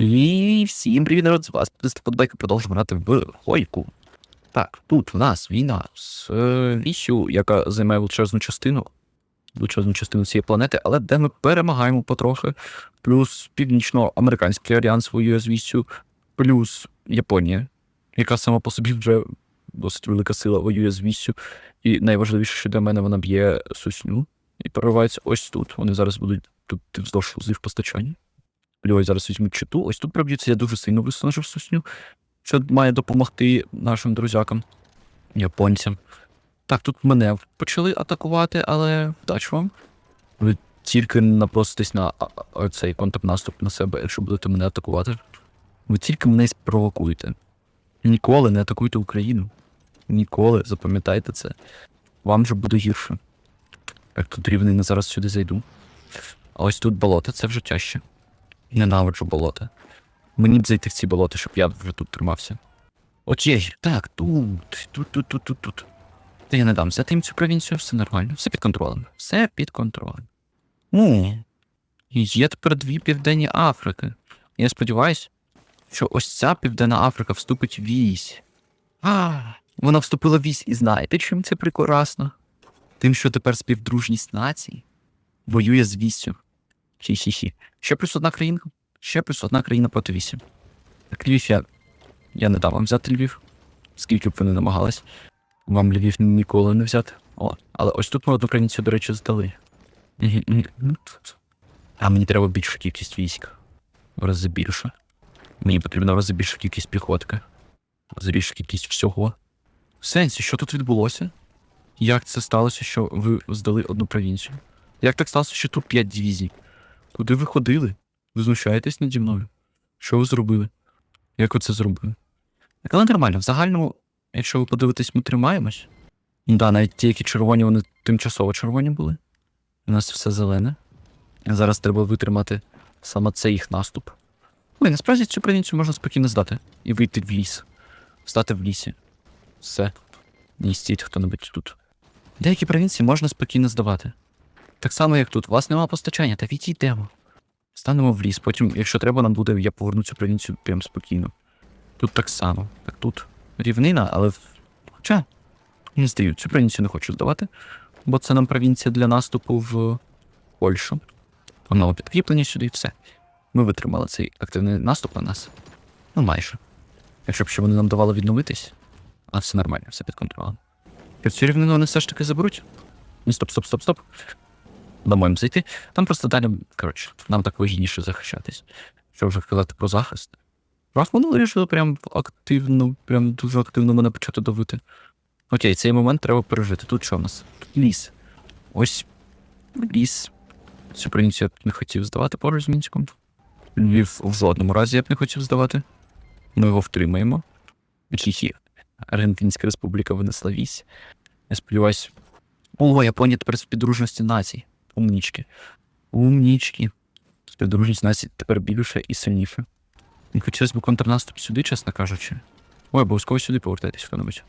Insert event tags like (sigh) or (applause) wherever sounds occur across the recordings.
І всім привіт, народ, з вас Подбайка продовжуємо грати в Хойку. Так, тут в нас війна з е, віщю, яка займає величезну частину, величезну частину цієї планети, але де ми перемагаємо потрохи. Плюс північноамериканський альянс воює з віссю, плюс Японія, яка сама по собі вже досить велика сила воює з віссю. І найважливіше, що для мене вона б'є сусню і проривається ось тут. Вони зараз будуть тут вздовж узив постачання. Ось зараз візьмуть читу. Ось тут проб'ються, я дуже сильно виснажив сусню, що має допомогти нашим друзякам, японцям. Так, тут мене почали атакувати, але вдачі вам. Ви тільки напроситесь на цей контрнаступ на себе, якщо будете мене атакувати. Ви тільки мене спровокуєте. Ніколи не атакуйте Україну. Ніколи, запам'ятайте це. Вам же буде гірше. Так, тут рівнина зараз сюди зайду. А ось тут болото, це вже тяжче. Ненавиджу болота. Мені б зайти в ці болота, щоб я вже тут тримався. Окей, так, тут, тут, тут, тут, тут, тут. Та я не дам взяти їм цю провінцію, все нормально, все під контролем. Все під контролем. Ну, є тепер дві Південні Африки. Я сподіваюся, що ось ця Південна Африка вступить в вісь. А, вона вступила в вісь, і знаєте, чим це прекрасно? Тим, що тепер співдружність націй воює з віссю. Хі-хі-хі. Ще плюс одна країна. Ще плюс одна країна проти вісім. Так, Львів я. Я не дав вам взяти Львів. Скільки б ви не намагались. Вам Львів ніколи не взяти. О, але ось тут ми одну країницю, до речі, здали. Мгм. А мені треба більша кількість військ. В рази більше. Мені потрібна в рази більша кількість піхотки. В рази більша кількість всього. В сенсі, що тут відбулося? Як це сталося, що ви здали одну провінцію? Як так сталося, що тут 5 дивізій? Куди ви ходили? Ви знущаєтесь наді мною? Що ви зробили? Як ви це зробили? Так, але нормально, в загальному, якщо ви подивитесь, ми тримаємось. Ну Да, навіть ті, які червоні, вони тимчасово червоні були. У нас все зелене. Зараз треба витримати саме цей їх наступ. Ой, насправді цю провінцію можна спокійно здати і вийти в ліс. Стати в лісі. Все. Не стіть хто-небудь тут. Деякі провінції можна спокійно здавати. Так само, як тут. У вас нема постачання, та відійдемо. Станемо в ліс, потім, якщо треба, нам буде, я поверну цю провінцію прям спокійно. Тут так само. Так тут рівнина, але. Хоча. Не здаю, цю провінцію не хочу здавати, бо це нам провінція для наступу в Польщу. Воно підкріплення сюди і все. Ми витримали цей активний наступ на нас. Ну, майже. Якщо б ще вони нам давали відновитись, а все нормально, все під контролем. Цю рівнину вони все ж таки заберуть. Стоп, стоп, стоп, стоп. Їм зайти. Там просто далі, коротше, нам так вигідніше захищатись. Що вже казати про захист. Вони вирішили прям активно, прям дуже активно мене почати давити. Окей, цей момент треба пережити. Тут що в нас? Тут ліс. Ось ліс. Цю провінцію я б не хотів здавати поруч з Мінськом. Львів в жодному разі я б не хотів здавати. Ми його втримаємо. Хі-хі. Аргентинська республіка винесла вісь. Я сподіваюсь. О, Японія тепер з підружності націй. Умнічки. Умнічки. Співдружність націй тепер більше і сильніше. Не хотілося б контрнаступ сюди, чесно кажучи. Ой, обов'язково сюди повертайтесь хто-небудь.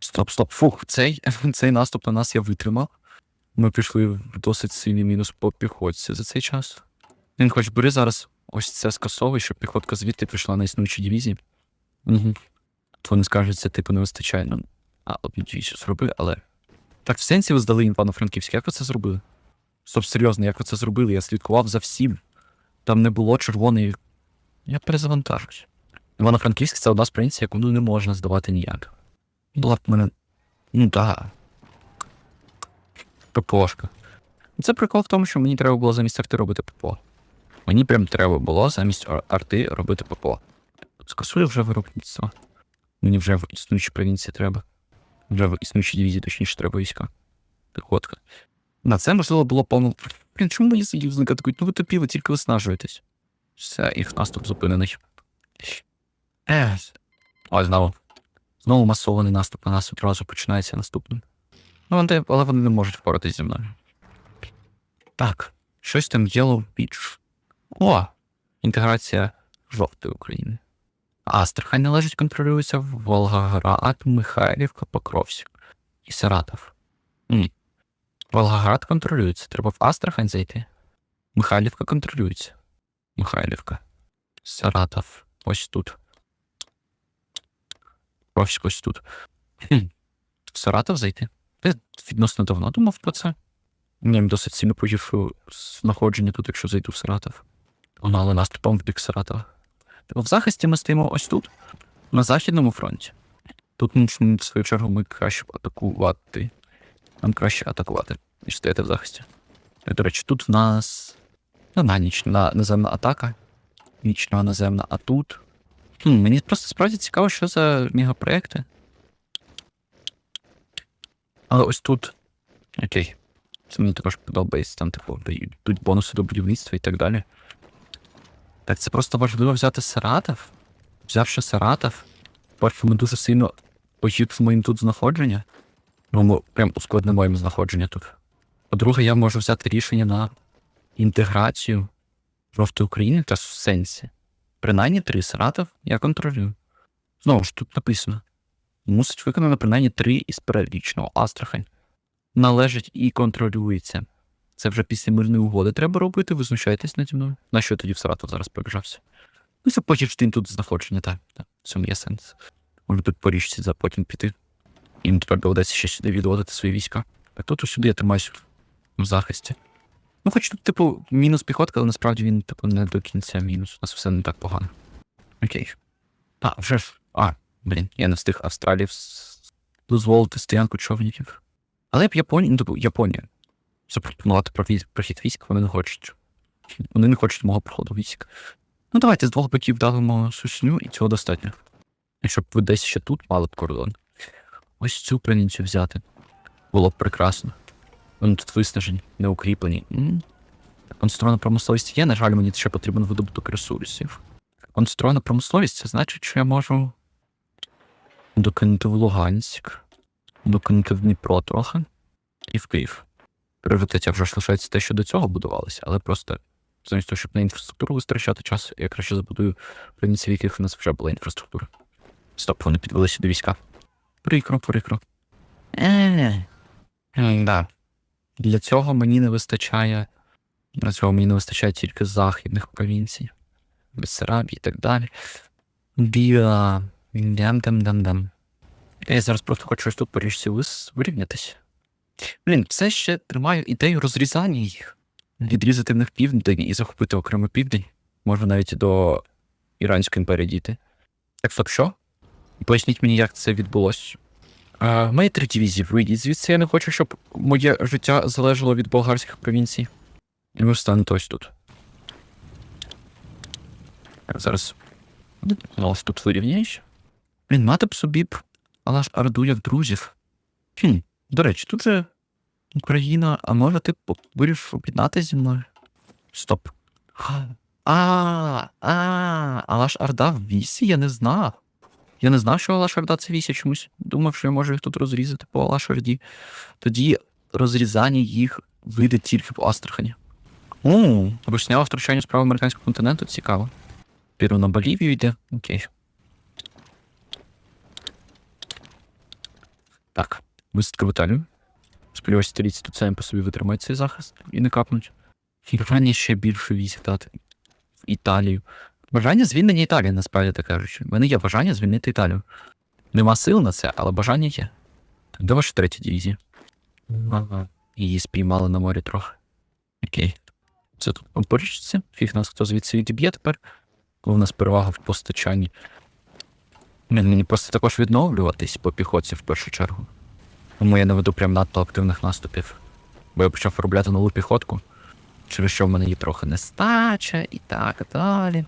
Стоп, стоп, фух, цей, (laughs) цей наступ на нас я витримав. Ми пішли в досить сильний мінус по піхотці за цей час. Він хоч бери зараз ось це скасовуй, щоб піхотка звідти прийшла на існуючі дивізії. Угу. То вони скажуть, це типу не вистачає. Ну, а двічі зроби, але. Так в сенсі ви здали Івано-Франківськ, як ви це зробили? Стоп, серйозно, як ви це зробили? Я слідкував за всім. Там не було червоної. Я перезавантажусь. Івано-Франківськ це одна з провінцій, яку ну, не можна здавати ніяк. Була б мене. Ну да. ППОшка. Це прикол в тому, що мені треба було замість арти робити ППО. Мені прям треба було замість арти робити ППО. Скасую вже виробництво. Мені вже в існуючій провінції треба. Вже в існуючій дивізії, точніше, треба війська. Піхотка. На це можливо було повно. Блін, чому мої союзники атакують? Ну ви тупі, ви тільки виснажуєтесь. Все, їх наступ зупинений. Е. Ось знову. Знову масований наступ на нас одразу починається наступним. Ну, вони, але вони не можуть впоратись зі мною. Так, щось там Yellow Beach. О! Інтеграція жовтої України. Астрахань належить контролюється Волгоград, Михайлівка, Покровськ і Саратов. Ні. Волгоград контролюється. Треба в Астрахань зайти. Михайлівка контролюється. Михайлівка. Саратов. Ось тут. Ось ось тут. В Саратов зайти? Я відносно давно думав про це. Мені досить сильно погіршую знаходження тут, якщо зайду в Саратов. Ну, але наступом в бік Саратова. Типу, в захисті ми стоїмо ось тут, на Західному фронті. Тут, ну, в свою чергу, ми краще атакувати. Нам краще атакувати, ніж стояти в захисті. І, До речі, тут в нас. Ну, на ніч на наземна атака. Нічна наземна, а тут. Хм, мені просто справді цікаво, що за мегапроекти. Але ось тут. Окей. Це мені також подобається, там, типу, дають тут бонуси до будівництва і так далі. Так, це просто важливо взяти Саратов. Взявши Саратов, перше, ми дуже сильно погіршимо їм тут знаходження. Ну, ми прям ускладнимо їм знаходження тут. По-друге, я можу взяти рішення на інтеграцію жовтої України та в сенсі. Принаймні три Саратов я контролюю. Знову ж тут написано. Мусить виконано принаймні три із перелічного Астрахань. Належить і контролюється. Це вже після мирної угоди треба робити, ви знущаєтесь наді мною. На що я тоді в Саратов зараз побіжався? Ну, це потім тут знаходження, так. так. В цьому є сенс. Можу тут по річці за потім піти. Їм тепер доведеться ще сюди відводити свої війська. Так тут сюди я тримаюся в захисті. Ну, хоч тут, типу, мінус піхотка, але насправді він, типу, не до кінця мінус. У нас все не так погано. Окей. А, вже ж. А, блін, я не встиг Австралії дозволити стоянку човників. Але б Японія, ну, типу, Японія. Запропонувати прохід військ, вони не хочуть. Вони не хочуть мого проходу військ. Ну, давайте з двох боків давимо сусню, і цього достатньо. Щоб ви десь ще тут мали б кордон. Ось цю провінцію взяти. Було б прекрасно. Вони тут виснажені, не укріплені. М. Промисловість є, на жаль, мені ще потрібен видобуток ресурсів. Конструйована промисловість це значить, що я можу докинути в Луганськ, докинути в Дніпро трохи і в Київ. Пріоритеті вже ж лишається те, що до цього будувалося, але просто замість того, щоб на інфраструктуру витрачати час, я краще забудую провінції, в яких в нас вже була інфраструктура. Стоп, вони підвели сюди війська. Прикро, прикро. Е, да. Для цього мені не вистачає. Для цього мені не вистачає тільки західних провінцій. Бессарабії і так далі. Біа. Дам-дам-дам-дам. Я зараз просто хочу щось тут по річці вирівнятися. Блін, все ще тримаю ідею розрізання їх. Відрізати в них південь і захопити окремо південь. Можна навіть до Іранської імперії дійти. Так стоп, що? Поясніть мені, як це відбулося. А, мої три дивізії вийдіть звідси, я не хочу, щоб моє життя залежало від болгарських провінцій. І ви станете ось тут. Зараз. Ось тут вирівняєш. Блін, мати б собі б, але ж Орду як друзів. Хм, до речі, тут же Україна, а може ти б вирішив об'єднатися зі мною? Стоп. А, а, Алаш Орда в вісі, я не знав. Я не знав, що Алаш Орда це вісі чомусь. Думав, що я можу їх тут розрізати по Алаш Орді. Тоді розрізання їх вийде тільки по Астрахані. О, веснява втручання справи американського континенту цікаво. Піру на Болівію йде. Окей. Так, висадка в Італію. Сподіваюся, італійці тут самі по собі витримають цей захист і не капнуть. І ще більше військ дати в Італію. Бажання звільнення Італії, насправді так кажучи. У мене є бажання звільнити Італію. Нема сил на це, але бажання є. Де ваша третя дивізія? Ага. Її спіймали на морі трохи. Окей. Це тут по порічці. Фіг нас хто звідси відіб'є тепер. Коли в нас перевага в постачанні. Мені просто також відновлюватись по піхоті в першу чергу. Тому я не веду прям надто активних наступів. Бо я почав виробляти нову піхотку, через що в мене її трохи нестача і так далі.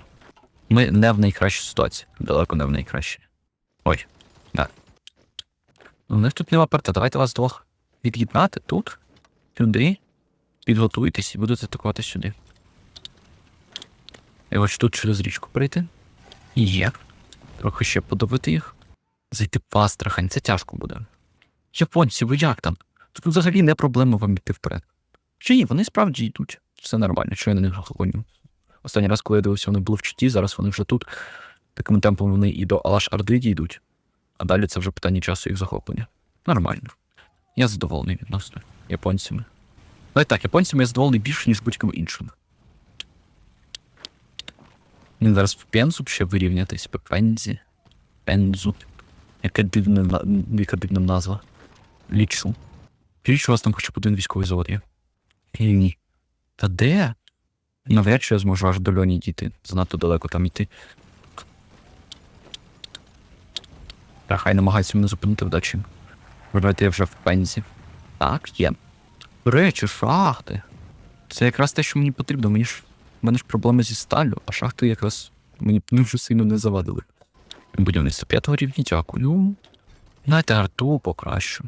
Ми не в найкращій ситуації. Далеко не в найкращій. Ой, так. У них тут нема парта. Давайте вас двох від'єднати тут, сюди. Підготуйтесь і будете атакувати сюди. І ось тут через річку прийти. Є. Трохи ще подавити їх. Зайти в Астрахань, це тяжко буде. Японці, ви як там? Тут взагалі не проблема вам йти вперед. Чи ні, вони справді йдуть. Все нормально, що я на них гоню. Останній раз, коли я дивився, вони були в чуті, зараз вони вже тут. Таким темпом вони і до Алаш Орди дійдуть. А далі це вже питання часу їх захоплення. Нормально. Я задоволений відносно японцями. Ну і так, японцями я задоволений більше, ніж будь-ким іншим. Він зараз в пензу ще вирівнятись, по пензі. Пензу. Яка дивна, яка дивна назва. Лічу. Піч, у вас там хоча б один військовий завод є. Ні. Та де? Навряд чи я зможу аж до льоні дійти. Занадто далеко там йти. Та хай намагається мене зупинити вдачі. Вважайте, я вже в пензі. Так, є. Речі, шахти. Це якраз те, що мені потрібно. Мені ж в мене ж проблеми зі сталю, а шахти якраз мені дуже сильно не завадили. Будівництво п'ятого рівня, дякую. Знаєте, арту покращу.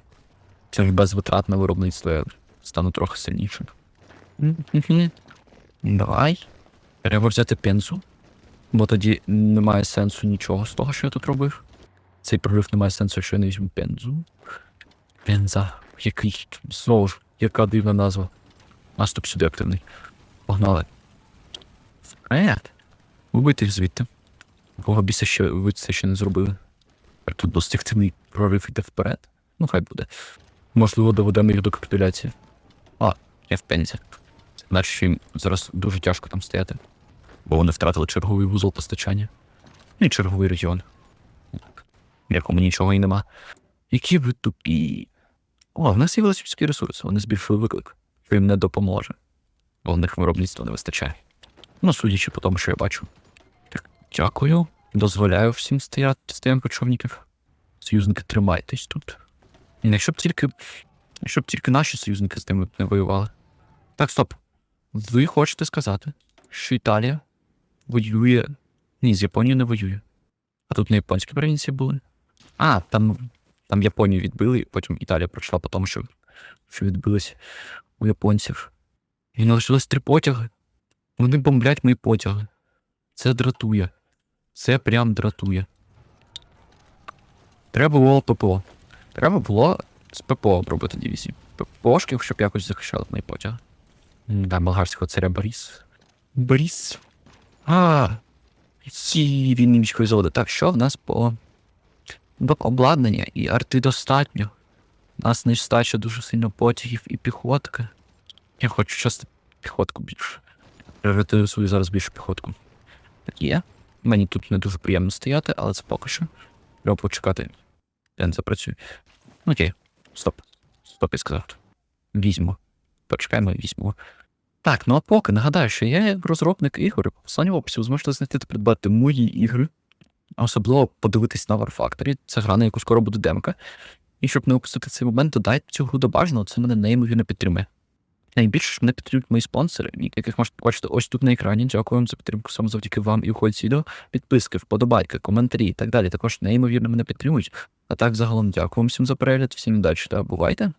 Це ж безвитратне виробництво, я стану трохи сильнішим. Давай. Треба взяти пензу, бо тоді немає сенсу нічого з того, що я тут робив. Цей прорив не має сенсу, якщо я не візьму пензу. Пенза. Який знову ж, яка дивна назва. Наступ сюди активний. Погнали. Вперед. Вибийте їх звідти. Кого біса ще ви це ще не зробили. Тут досить активний прорив йде вперед. Ну, хай буде. Можливо, доведемо їх до капітуляції. А, я в пензі. Що їм зараз дуже тяжко там стояти. Бо вони втратили черговий вузол постачання. І черговий регіон. В якому нічого і нема. Які ви тупі. О, в нас з'явилися людські ресурси, вони збільшили виклик, що їм не допоможе. Бо в них виробництва не вистачає. Ну, судячи по тому, що я бачу. Так, дякую. Дозволяю всім стояти, стоям почовників. Союзники, тримайтесь тут. І якщо б тільки. Якщо б тільки наші союзники з тими не воювали. Так, стоп. Ви хочете сказати, що Італія воює. Ні, з Японією не воює. А тут не японські провінції були. А, там, там Японію відбили, потім Італія пройшла по тому, що, що відбилось у японців. І не лишилось три потяги. Вони бомблять мої потяги. Це дратує. Це прям дратує. Треба було ППО. Треба було з ППО обробити дивізії. ППОшків, щоб якось захищали мої потяги. Да, болгарського царя Борис. Борис. А, ці війни військові заводи. Так, що в нас по обладнання і арти достатньо. У нас нестача дуже сильно потягів і піхотки. Я хочу часто піхотку більше. Пріоритетую свою зараз більше піхотку. Так є. Мені тут не дуже приємно стояти, але це поки що. Треба почекати. Я не запрацюю. Окей, стоп. Стоп, я сказав. Візьму. Почекаємо, візьму. Так, ну а поки нагадаю, що я розробник ігор, в останній описі ви зможете знайти та придбати мої ігри, а особливо подивитись на War Factory. Це гра, на яку скоро буде демка. І щоб не опустити цей момент, додайте цю гру до бажаного, це мене неймовірно підтримує. Найбільше ж мене підтримують мої спонсори, яких можете побачити ось тут на екрані. Дякую вам за підтримку саме завдяки вам і уходять відео. Підписки, вподобайки, коментарі і так далі. Також неймовірно мене підтримують. А так загалом дякую вам всім за перегляд, всім удачі та бувайте!